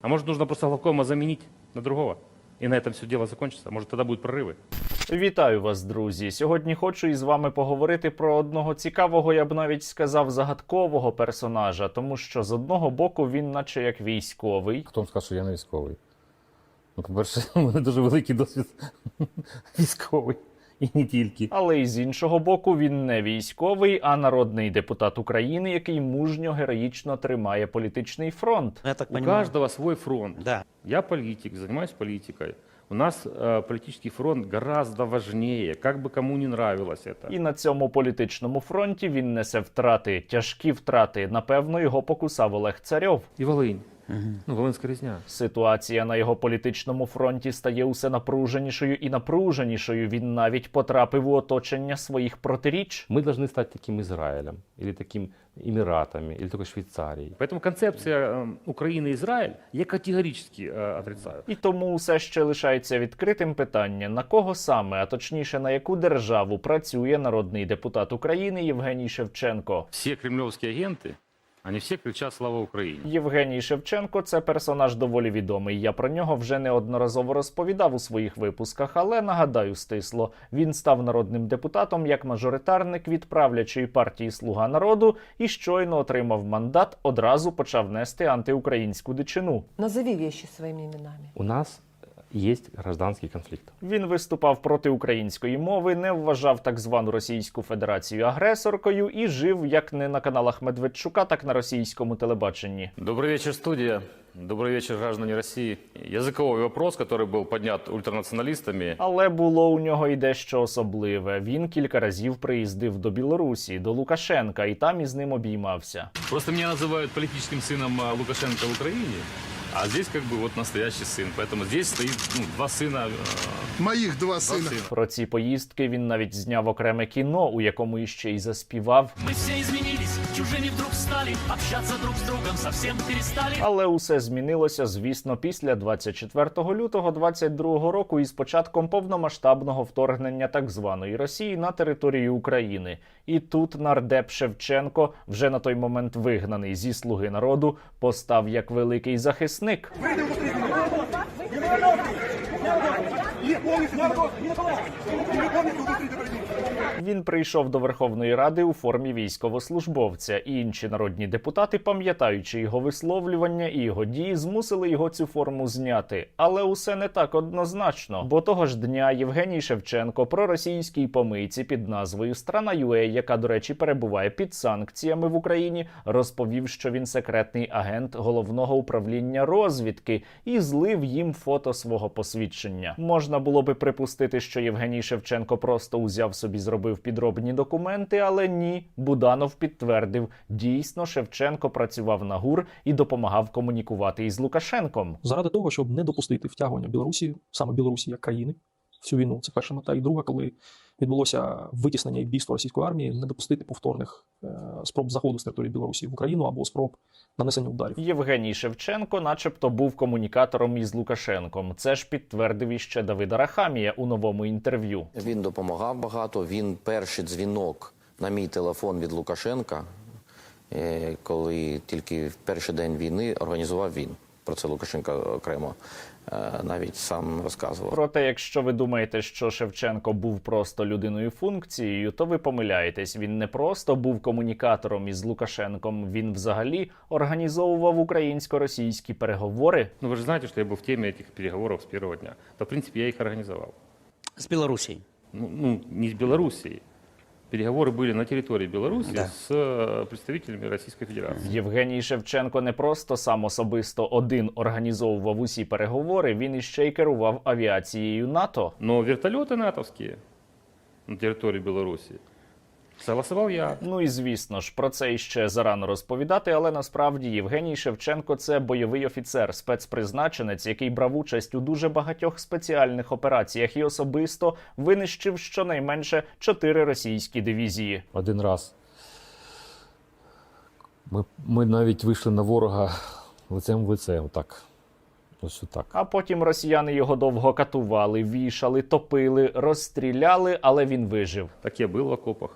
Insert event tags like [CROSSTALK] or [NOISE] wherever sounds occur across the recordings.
А может нужно просто главкома заменить на другого? И на этом все дело закончится? Может тогда будут прорывы? Вітаю вас, друзі! Сьогодні хочу із вами поговорити про одного цікавого, я б навіть сказав, загадкового персонажа, тому що з одного боку він, наче як військовий, Хто вам сказав, що я не військовий? Ну, по-перше, [LAUGHS] у мене дуже великий досвід [LAUGHS] військовий. І не тільки. але й з іншого боку, він не військовий, а народний депутат України, який мужньо героїчно тримає політичний фронт. Я так У понимаю. каждого свой фронт. Да. Я политик, занимаюсь политикой. У нас э, политический фронт гораздо важнее, как бы кому не нравилось это. І на цьому політичному фронті він несе втрати, тяжкі втрати. Напевно, його покусав Олег Царьов. И Волынь. Ну, Волынская резня. Ситуація на його політичному фронті стає усе напруженішою і напруженішою. Він навіть потрапив у оточення своїх протиріч. Мы должны стать таким Израилем, или таким Эмиратами, или только Швейцарией. Поэтому концепция э, Украины и Израиль я категорически э, отрицаю. І тому все ще лишається відкритим питання, на кого саме, а точніше на яку державу працює народний депутат України Євгеній Шевченко. Все кремлевские агенты, они все кричат «Слава Украине». Євгеній Шевченко це персонаж доволі відомий. Я про нього вже неодноразово розповідав у своїх випусках, але нагадаю стисло. Він став народним депутатом як мажоритарник від правлячої партії Слуга народу і щойно отримав мандат, одразу почав нести антиукраїнську дичину. Назови вещи своими именами. У нас есть гражданский конфликт. Він виступав проти української мови, не вважав так звану Російську Федерацію агресоркою і жив як не на каналах Медведчука, так на російському телебаченні. Добрый вечер, студия. Добрый вечер, граждане России. Языковой вопрос, который был поднят ультранационалистами. Але було у нього й дещо особливе. Він кілька разів приїздив до Білорусі, до Лукашенка, і там із ним обіймався. Просто меня называют политическим сыном а, Лукашенко в Украине, а здесь как бы вот настоящий сын. Поэтому здесь стоит ну, два сына. э, Моих два два сына. сына. Про ці поїздки він навіть зняв окреме кіно, у якому іще й заспівав. Мы все изменились, чужими вдруг стали, общаться друг с другом совсем перестали. Але усе змінилося, звісно, після 24 лютого 22 року із початком повномасштабного вторгнення так званої Росії на територію України. І тут нардеп Шевченко, вже на той момент вигнаний зі слуги народу, постав як великий захисник. Він прийшов до Верховної Ради у формі військовослужбовця, і інші народні депутати, пам'ятаючи його висловлювання і його дії, змусили його цю форму зняти. Але усе не так однозначно. Бо того ж дня Євгеній Шевченко про російській помийці під назвою Страна ЮЕ, яка, до речі, перебуває під санкціями в Україні, розповів, що він секретний агент головного управління розвідки і злив їм фото свого посвідчення. Можна було би припустити, що Євгеній Шевченко просто узяв собі, зробив підробні документи, але ні. Буданов підтвердив, дійсно Шевченко працював на ГУР і допомагав комунікувати із Лукашенком. заради того, щоб не допустити втягування Білорусі, саме Білорусі як країни в цю війну. Це перша мета. І друга, коли відбулося витіснення і вбійство російської армії, не допустити повторних е, спроб заходу з території Білорусі в Україну або спроб нанесення ударів. Євгеній Шевченко, начебто, був комунікатором із Лукашенком. Це ж підтвердив іще Давида Рахамія у новому інтерв'ю. Він допомагав багато. Він перший дзвінок на мій телефон від Лукашенка, е, коли тільки в перший день війни організував він. Про це Лукашенко окремо навіть сам розказував. Проте, якщо ви думаєте, що Шевченко був просто людиною функцією, то ви помиляєтесь. Він не просто був комунікатором із Лукашенком. Він взагалі організовував українсько-російські переговори. Ну, вы же знаете, что я был в теме этих переговоров с первого дня. То, в принципе, я их организовал. С Белоруссией. Ну, ну, не с Белоруссией. Переговоры были на территории Беларуси Да. с э, представителями Российской Федерации. Євгеній Шевченко не просто сам особисто один організовував усі переговори. Він іще й керував авіацією НАТО. Но вертолеты натовские на территории Беларуси согласовал я. Ну і звісно ж, про це іще зарано розповідати, але насправді Євгеній Шевченко це бойовий офіцер, спецпризначенець, який брав участь у дуже багатьох спеціальних операціях і особисто винищив щонайменше чотири російські дивізії. Один раз ми, ми навіть вийшли на ворога лицем в лице, отак. Ось отак. А потім росіяни його довго катували, вішали, топили, розстріляли, але він вижив. Так я был в окопах.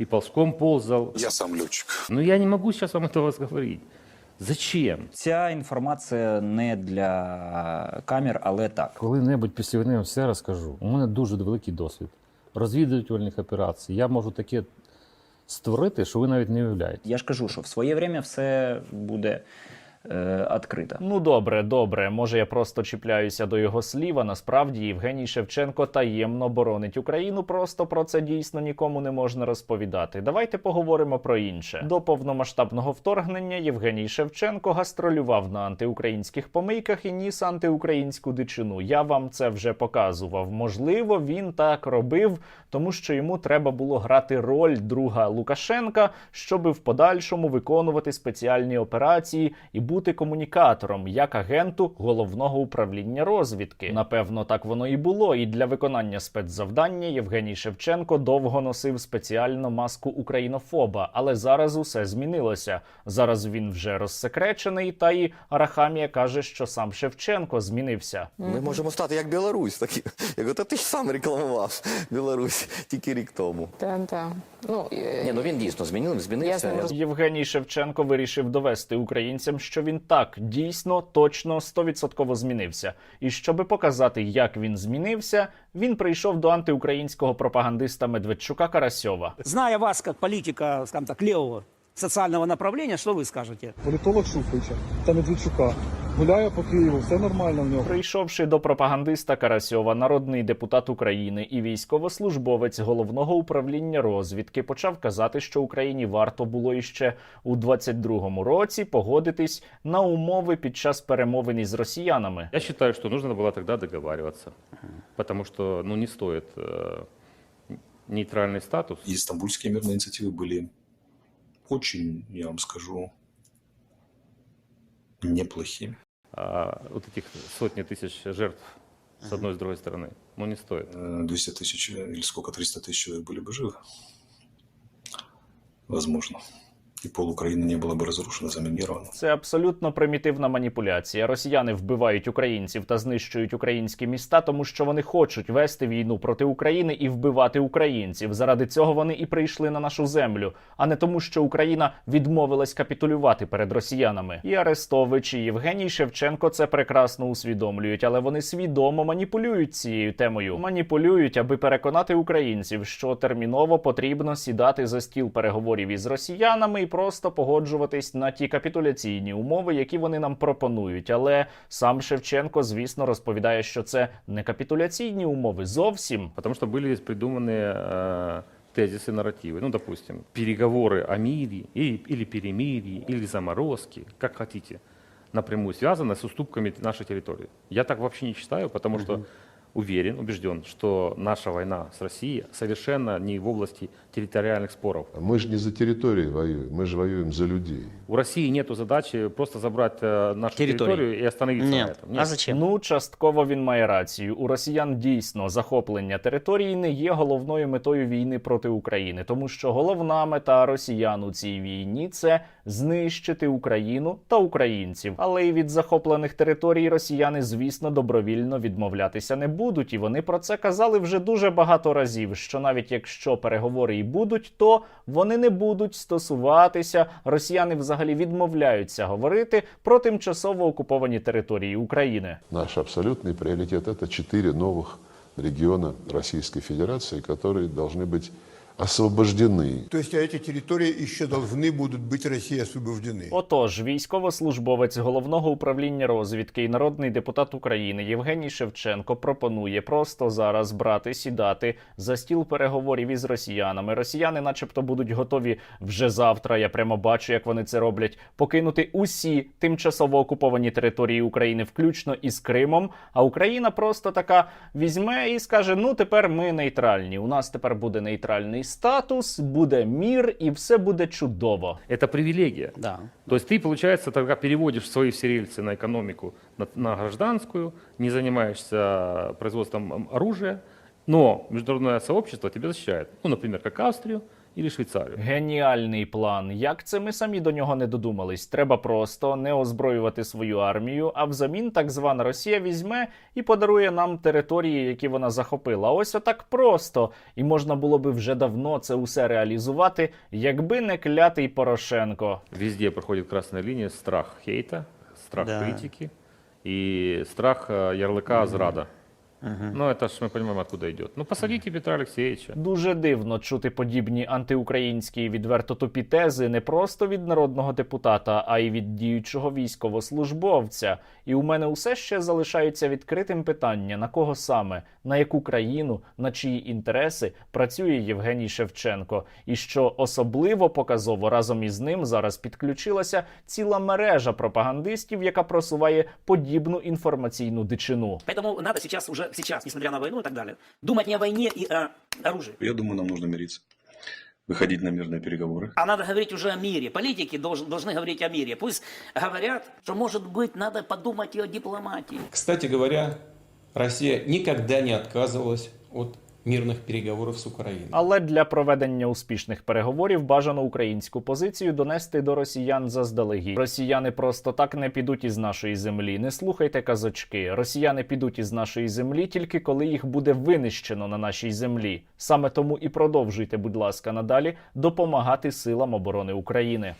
И ползком ползал. Я сам летчик. Но я не могу сейчас вам этого говорить. Зачем? Ця інформація не для камер, але так. Коли-небудь після війни я вам все розкажу. У мене дуже великий досвід розвідувальних операцій. Я можу таке створити, що ви навіть не уявляєте. Я ж кажу, що в своє время все буде е, відкрито. Ну добре, добре. Може, я просто чіпляюся до його слів. Насправді Євгеній Шевченко таємно боронить Україну. Просто про це дійсно нікому не можна розповідати. Давайте поговоримо про інше. До повномасштабного вторгнення Євгеній Шевченко гастролював на антиукраїнських помийках і ніс антиукраїнську дичину. Я вам це вже показував. Можливо, він так робив, тому що йому треба було грати роль друга Лукашенка, щоби в подальшому виконувати спеціальні операції і бути комунікатором як агенту головного управління розвідки. Напевно, так воно і було. І для виконання спецзавдання Євгеній Шевченко довго носив спеціальну маску українофоба, але зараз усе змінилося. Зараз він вже розсекречений, та і Арахамія каже, що сам Шевченко змінився. Ми можемо стати як Білорусь. Такі. Я говорю, та ти ж сам рекламував Білорусь тільки рік тому. Да, да. Ну, Ні, ну він дійсно змінив, змінився. Євгеній Шевченко вирішив довести українцям, що він так дійсно точно стовідсотково змінився. І щоби показати, як він змінився, він прийшов до антиукраїнського пропагандиста Медведчука Карасьова. Знає вас як політика, скажімо так, левого социального направления, что вы скажете? Політолог Шуфрича та Медведчука гуляє по Києву, все нормально в нього. Прийшовши до пропагандиста Карасьова, народний депутат України і військовослужбовець головного управління розвідки почав казати, що Україні варто було іще у 22-му році погодитись на умови під час перемовин із росіянами. Я считаю, что нужно было тогда договариваться, потому что ну, не стоит э, нейтральный статус. И стамбульские мирные инициативы были очень, я вам скажу, неплохими. а вот этих сотни тысяч жертв с одной и с другой стороны. Ну, не стоит. Э, 200 тысяч э, или сколько, 300 тысяч человек были бы живы. Возможно. И пол Украины не было бы разрушено, заминировано. Це абсолютно примітивна маніпуляція. Росіяни вбивають українців та знищують українські міста, тому що вони хочуть вести війну проти України і вбивати українців. Заради цього вони і прийшли на нашу землю, а не тому, що Україна відмовилась капітулювати перед росіянами. І Арестович, і Євгеній Шевченко це прекрасно усвідомлюють, але вони свідомо маніпулюють цією темою. Маніпулюють, аби переконати українців, що терміново потрібно сідати за стіл переговорів із росіянами і просто погоджуватись на ті капітуляційні умови, які вони нам пропонують. Але сам Шевченко, звісно, розповідає, що це не капітуляційні умови зовсім. Потому что были придуманы э, тезисы, нарративы. Ну, допустим, переговоры о мире или, или перемирии, или заморозке, как хотите, напрямую связаны с уступками нашей территории. Я так вообще не считаю, потому что уверен, убежден, что наша война с Россией совершенно не в области территориальных споров. Мы же не за территорию воюем, мы же воюем за людей. У России нет задачи просто забрать э, нашу Территорию. территорию и остановиться на этом. Нет. зачем? Ну, частково він має рацію. У росіян дійсно захоплення території не є головною метою війни проти України, тому що головна мета росіян у цій війні це знищити Україну та українців. Але і від захоплених територій росіяни, звісно, добровільно відмовлятися не будуть. І вони про це казали вже дуже багато разів. Що навіть якщо переговори і будуть, то вони не будуть стосуватися. Росіяни взагалі відмовляються говорити про тимчасово окуповані території України. Наш абсолютный приоритет – это четыре новых региона Российской Федерации, которые должны быть освобождены. То есть эти территории еще должны будут быть России освобождены. Отож, військовослужбовець головного управління розвідки і народний депутат України Євгеній Шевченко пропонує просто зараз брати сідати за стіл переговорів із росіянами. Росіяни, начебто, будуть готові вже завтра. Я прямо бачу, як вони це роблять. Покинути усі тимчасово окуповані території України, включно із Кримом. А Україна просто така візьме і скаже: Ну тепер ми нейтральні. У нас тепер буде нейтральний статус, буде мір, і все буде чудово. Это привилегия. Да. То есть ты, получается, тогда переводишь свои все рельсы на экономику, на, на гражданскую, не занимаешься производством м, оружия, но международное сообщество тебя защищает. Ну, например, как Австрию или Швейцарию. Геніальний план. Як це ми самі до нього не додумались? Треба просто не озброювати свою армію, а взамін так звана Росія візьме і подарує нам території, які вона захопила. Ось отак просто. І можна було би вже давно це усе реалізувати, якби не клятий Порошенко. Везде проходит красная линия страх хейта, страх Да. критики и страх э, ярлыка зрада. Ну, это ж мы понимаем, откуда идет. Ну, посадите Петра Алексеевича. Дуже дивно чути подібні антиукраїнські і відверто тупі тези не просто від народного депутата, а й від діючого військовослужбовця. І у мене усе ще залишається відкритим питання: на кого саме, на яку країну, на чиї інтереси працює Євгеній Шевченко, і що особливо показово разом із ним зараз підключилася ціла мережа пропагандистів, яка просуває подібну інформаційну дичину. Поэтому надо сейчас уже, сейчас, несмотря на войну и так далее, думать не о войне и о оружии. Я думаю, нам нужно мириться. Выходить на мирные переговоры. А надо говорить уже о мире. Политики должен- должны говорить о мире. Пусть говорят, что, может быть, надо подумать и о дипломатии. Кстати говоря, Россия никогда не отказывалась от мирных переговоров с Украиной. Але для проведення успішних переговорів бажано українську позицію донести до росіян заздалегідь. Росіяни просто так не підуть із нашої землі. Не слухайте казочки. Росіяни підуть із нашої землі тільки коли їх буде винищено на нашій землі. Саме тому і продовжуйте, будь ласка, надалі допомагати силам оборони України.